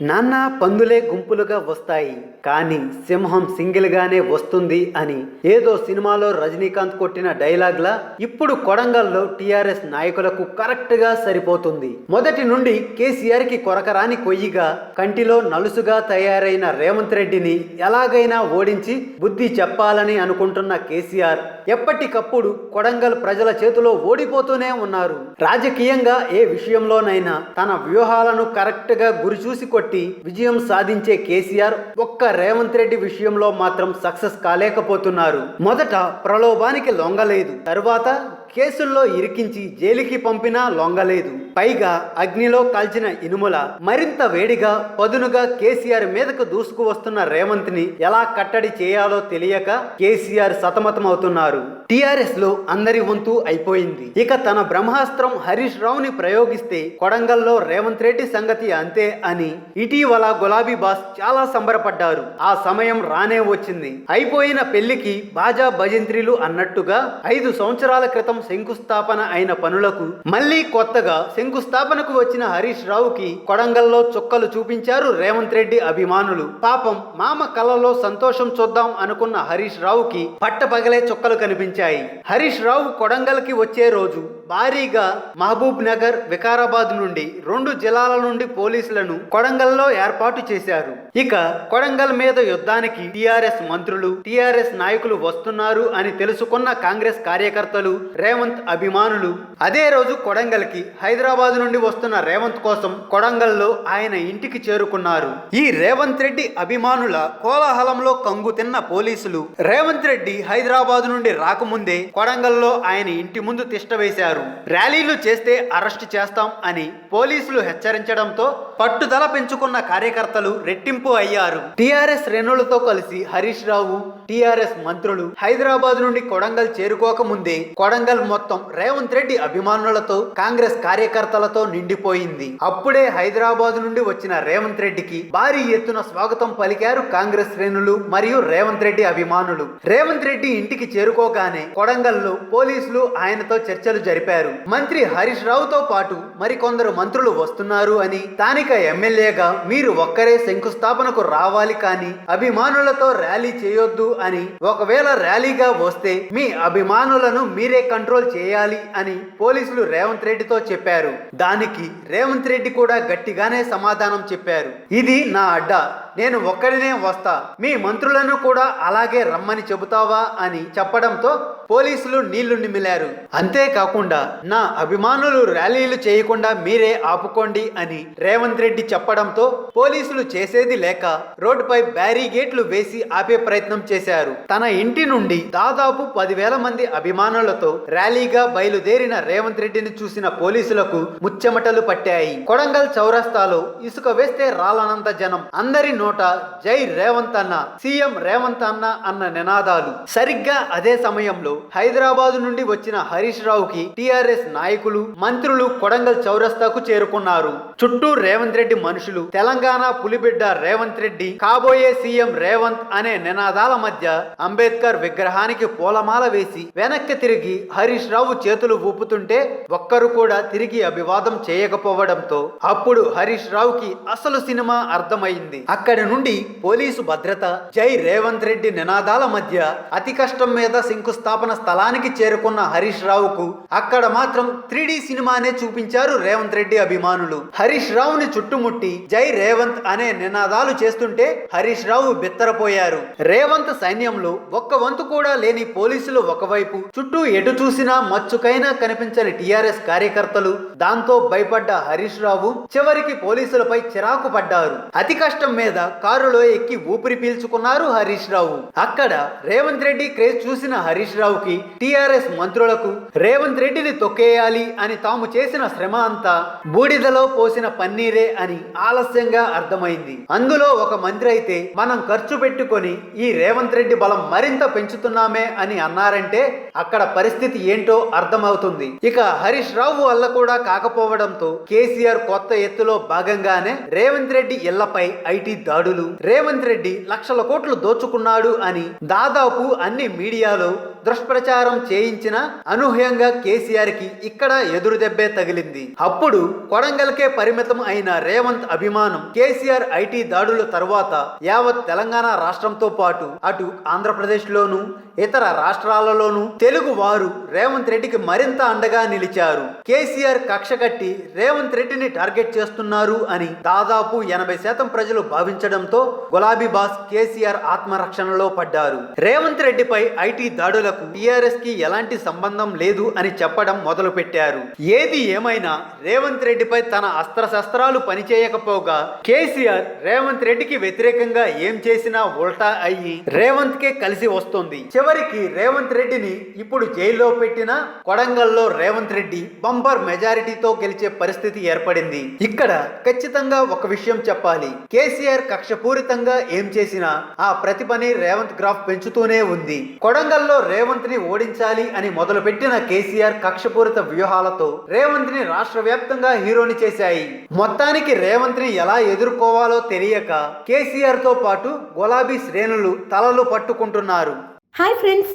నాన్న పందులే గుంపులుగా వస్తాయి కానీ సింహం సింగిల్గానే వస్తుంది అని ఏదో సినిమాలో రజనీకాంత్ కొట్టిన డైలాగ్లా ఇప్పుడు కొడంగల్లో టీఆర్ఎస్ నాయకులకు కరెక్ట్గా సరిపోతుంది. మొదటి నుండి కేసీఆర్కి కొరకరాని కొయ్యిగా కంటిలో నలుసుగా తయారైన రేవంత్ రెడ్డిని ఎలాగైనా ఓడించి బుద్ధి చెప్పాలని అనుకుంటున్న కేసీఆర్ ఎప్పటికప్పుడు కొడంగల్ ప్రజల చేతిలో ఓడిపోతూనే ఉన్నారు. రాజకీయంగా ఏ విషయంలోనైనా తన వ్యూహాలను కరెక్ట్గా గురిచూసి కొట్టి విజయం సాధించే కేసీఆర్ ఒక్క రేవంత్ రెడ్డి విషయంలో మాత్రం సక్సెస్ కాలేకపోతున్నారు. మొదట ప్రలోభానికి లొంగలేదు. తరువాత కేసుల్లో ఇరికించి జైలుకి పంపినా లొంగలేదు. పైగా అగ్నిలో కాల్చిన ఇనుముల మరింత వేడిగా పదునుగా కేసీఆర్ మీదకు దూసుకు వస్తున్న రేవంత్ని ఎలా కట్టడి చేయాలో తెలియక కేసీఆర్ సతమతమవుతున్నారు. టిఆర్ఎస్లో అందరి వంతు అయిపోయింది. ఇక తన బ్రహ్మాస్త్రం హరీష్ రావుని ప్రయోగిస్తే కొడంగల్లో రేవంత్ రెడ్డి సంగతి అంతే అని ఇటీవల గులాబీ బాస్ చాలా సంబరపడ్డారు. ఆ సమయం రానే వచ్చింది. అయిపోయిన పెళ్ళికి బాజా భజంత్రీలు అన్నట్టుగా ఐదు సంవత్సరాల క్రితం శంకుస్థాపన అయిన పనులకు మళ్ళీ కొత్తగా శంకుస్థాపనకు వచ్చిన హరీష్ రావుకి కొడంగల్లో చుక్కలు చూపించారు రేవంత్ రెడ్డి అభిమానులు. పాపం మామ కళ్ళలో సంతోషం చూద్దాం అనుకున్న హరీష్ రావుకి పట్టపగలే చుక్కలు కనిపించాయి. హరీష్ రావు కొడంగల్కి వచ్చే రోజు భారీగా మహబూబ్ నగర్ వికారాబాద్ నుండి రెండు జిల్లాల నుండి పోలీసులను కొడంగల్లో ఏర్పాటు చేశారు. ఇక కొడంగల్ మీద యుద్ధానికి టిఆర్ఎస్ మంత్రులు టిఆర్ఎస్ నాయకులు వస్తున్నారు అని తెలుసుకున్న కాంగ్రెస్ కార్యకర్తలు రేవంత్ అభిమానులు అదే రోజు కొడంగల్కి హైదరాబాద్ నుండి వస్తున్న రేవంత్ కోసం కొడంగల్లో ఆయన ఇంటికి చేరుకున్నారు. ఈ రేవంత్ రెడ్డి అభిమానుల కోలాహలంలో కంగు తిన్న పోలీసులు రేవంత్ రెడ్డి హైదరాబాద్ నుండి రాకముందే కొడంగల్లో ఆయన ఇంటి ముందు తిష్ట చేశారు. ర్యాలీలు చేస్తే అరెస్ట్ చేస్తాం అని పోలీసులు హెచ్చరించడంతో పట్టుదల పెంచుకున్న కార్యకర్తలు రెట్టింపు అయ్యారు. టీఆర్ఎస్ శ్రేణులతో కలిసి హరీష్ రావు టీఆర్ఎస్ మంత్రులు హైదరాబాద్ నుండి కొడంగల్ చేరుకోక ముందే కొడంగల్ మొత్తం రేవంత్ రెడ్డి అభిమానులతో కాంగ్రెస్ కార్యకర్తలతో నిండిపోయింది. అప్పుడే హైదరాబాద్ నుండి వచ్చిన రేవంత్ రెడ్డికి భారీ ఎత్తున స్వాగతం పలికారు కాంగ్రెస్ శ్రేణులు మరియు రేవంత్ రెడ్డి అభిమానులు. రేవంత్ రెడ్డి ఇంటికి చేరుకోగానే కొడంగల్లో పోలీసులు ఆయనతో చర్చలు జరిపారు. మంత్రి హరీష్ రావుతో పాటు మరికొందరు మంత్రులు వస్తున్నారు అని స్థానిక ఎమ్మెల్యేగా మీరు ఒక్కరే శంకుస్థాపనకు రావాలి కానీ అభిమానులతో ర్యాలీ చేయొద్దు అని ఒకవేళ ర్యాలీగా వస్తే మీ అభిమానులను మీరే కంట్రోల్ చేయాలి అని పోలీసులు రేవంత్ రెడ్డితో చెప్పారు. దానికి రేవంత్ రెడ్డి కూడా గట్టిగానే సమాధానం చెప్పారు. ఇది నా అడ్డా. నేను ఒక్కడినే వస్తా. మీ మంత్రులను కూడా అలాగే రమ్మని చెబుతావా అని చెప్పడంతో పోలీసులు నీళ్ళు నిమిలారు. అంతేకాకుండా నా అభిమానులు ర్యాలీలు చేయకుండా మీరే ఆపుకోండి అని రేవంత్ రెడ్డి చెప్పడంతో పోలీసులు చేసేది లేక రోడ్డుపై బ్యారిగేట్లు వేసి ఆపే ప్రయత్నం చేశారు. తన ఇంటి నుండి దాదాపు పదివేల మంది అభిమానులతో ర్యాలీగా బయలుదేరిన రేవంత్ రెడ్డిని చూసిన పోలీసులకు ముచ్చెమటలు పట్టాయి. కొడంగల్ చౌరస్తాలో ఇసుక వేస్తే రాలనంత జనం. అందరి నోట జై రేవంత్ అన్న సీఎం రేవంత్ అన్న అన్న నినాదాలు. సరిగ్గా అదే సమయంలో హైదరాబాద్ నుండి వచ్చిన హరీష్ రావుకి టిఆర్ఎస్ నాయకులు మంత్రులు కొడంగల్ చౌరస్తాకు చేరుకున్నారు. చుట్టూ రేవంత్ రెడ్డి మనుషులు తెలంగాణ పులిబిడ్డ రేవంత్ రెడ్డి కాబోయే సీఎం రేవంత్ అనే నినాదాల మధ్య అంబేద్కర్ విగ్రహానికి పూలమాల వేసి వెనక్కి తిరిగి హరీష్ రావు చేతులు ఊపుతుంటే ఒక్కరు కూడా తిరిగి అభివాదం చేయకపోవడంతో అప్పుడు హరీష్ రావుకి అసలు సినిమా అర్థమైంది. అక్కడ నుండి పోలీసు భద్రత జై రేవంత్ రెడ్డి నినాదాల మధ్య అతి కష్టం మీద శంకుస్థాపన స్థలానికి చేరుకున్న హరీష్ రావుకు అక్కడ మాత్రం త్రీ సినిమానే చూపించారు రేవంత్ రెడ్డి అభిమానులు. హరీష్ రావుని చుట్టుముట్టి జై రేవంత్ అనే నినాదాలు చేస్తుంటే హరీష్ రావు బిత్తరపోయారు. రేవంత్ సైన్యంలో ఒక్క వంతు కూడా లేని పోలీసులు ఒకవైపు చుట్టూ ఎటు చూసినా మచ్చుకైనా కనిపించని టిఆర్ఎస్ కార్యకర్తలు దాంతో భయపడ్డ హరీష్ రావు చివరికి పోలీసులపై చిరాకు పడ్డారు. అతి కష్టం మీద కారులో ఎక్కి ఊపిరి పీల్చుకున్నారు హరీష్ రావు. అక్కడ రేవంత్ రెడ్డి క్రేజ్ చూసిన హరీష్ రావుకి టిఆర్ఎస్ మంత్రులకు రేవంత్ రెడ్డిని తొక్కేయాలి అని తాము చేసిన శ్రమ అంతా బూడిదలో పోసిన పన్నీరే అని ఆలస్యంగా అర్థమైంది. అందులో ఒక మంత్రి అయితే మనం ఖర్చు పెట్టుకొని ఈ రేవంత్ రెడ్డి బలం మరింత పెంచుతున్నామే అని అన్నారంటే అక్కడ పరిస్థితి ఏంటో అర్థమవుతుంది. ఇక హరీష్ రావు వల్ల కూడా కాకపోవడంతో కేసీఆర్ కొత్త ఎత్తులో భాగంగానే రేవంత్ రెడ్డి ఇళ్ళపై ఐటీ దాడులు. రేవంత్ రెడ్డి లక్షల కోట్లు దోచుకున్నాడు అని దాదాపు అన్ని మీడియాలో దుష్ప్రచారం చేయించిన అనూహ్యంగా కేసీఆర్కి ఇక్కడ ఎదురుదెబ్బే తగిలింది. అప్పుడు కొడంగల్కే పరిమితం అయిన రేవంత్ అభిమానం కేసీఆర్ ఐటీ దాడుల తర్వాత యావత్ తెలంగాణ రాష్ట్రంతో పాటు అటు ఆంధ్రప్రదేశ్ లోను ఇతర రాష్ట్రాలలోనూ తెలుగు వారు రేవంత్ రెడ్డికి మరింత అండగా నిలిచారు. కేసీఆర్ కక్ష కట్టి రేవంత్ రెడ్డిని టార్గెట్ చేస్తున్నారు అని దాదాపు ఎనభై శాతం ప్రజలు భావించడంతో గులాబీ బాస్ కేసీఆర్ ఆత్మరక్షణలో పడ్డారు. రేవంత్ రెడ్డిపై ఐటీ దాడుల టిఆర్ఎస్కి ఎలాంటి సంబంధం లేదు అని చెప్పడం మొదలు పెట్టారు ఏది ఏమైనా రేవంత్ రెడ్డిపై తన అస్త్రశస్త్రాలు పనిచేయకపోగా కేసీఆర్ రేవంత్ రెడ్డికి వ్యతిరేకంగా ఏం చేసినా ఉల్టా అయ్యి రేవంత్ కే కలిసి వస్తుంది. చివరికి రేవంత్ రెడ్డిని ఇప్పుడు జైల్లో పెట్టిన కొడంగల్లో రేవంత్ రెడ్డి బంపర్ మెజారిటీతో గెలిచే పరిస్థితి ఏర్పడింది. ఇక్కడ ఖచ్చితంగా ఒక విషయం చెప్పాలి. కేసీఆర్ కక్షపూరితంగా ఏం చేసినా ఆ ప్రతిభని రేవంత్ గ్రాఫ్ పెంచుతూనే ఉంది. కొడంగల్లో రేవంత్ రేవంత్ని ఓడించాలి అని మొదలుపెట్టిన కేసీఆర్ కక్షపూరిత వ్యూహాలతో రేవంత్ని రాష్ట్ర వ్యాప్తంగా హీరోని చేశాయి. మొత్తానికి రేవంత్ని ఎలా ఎదుర్కోవాలో తెలియక కేసీఆర్తో పాటు గులాబీ శ్రేణులు తలలు పట్టుకుంటున్నారు. Hi friends!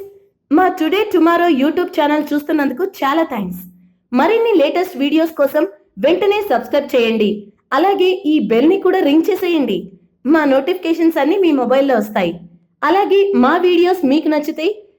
మా టుడే టుమారో యూట్యూబ్ ఛానల్ చూస్తున్నందుకు చాలా థ్యాంక్స్. మరిన్ని లేటెస్ట్ వీడియోస్ కోసం వెంటనే సబ్స్క్రైబ్ చేయండి. అలాగే ఈ బెల్ని కూడా రింగ్ చేసేయండి. మా నోటిఫికేషన్స్ అన్ని మీ మొబైల్లో వస్తాయి. అలాగే మా వీడియోస్ మీకు నచ్చితే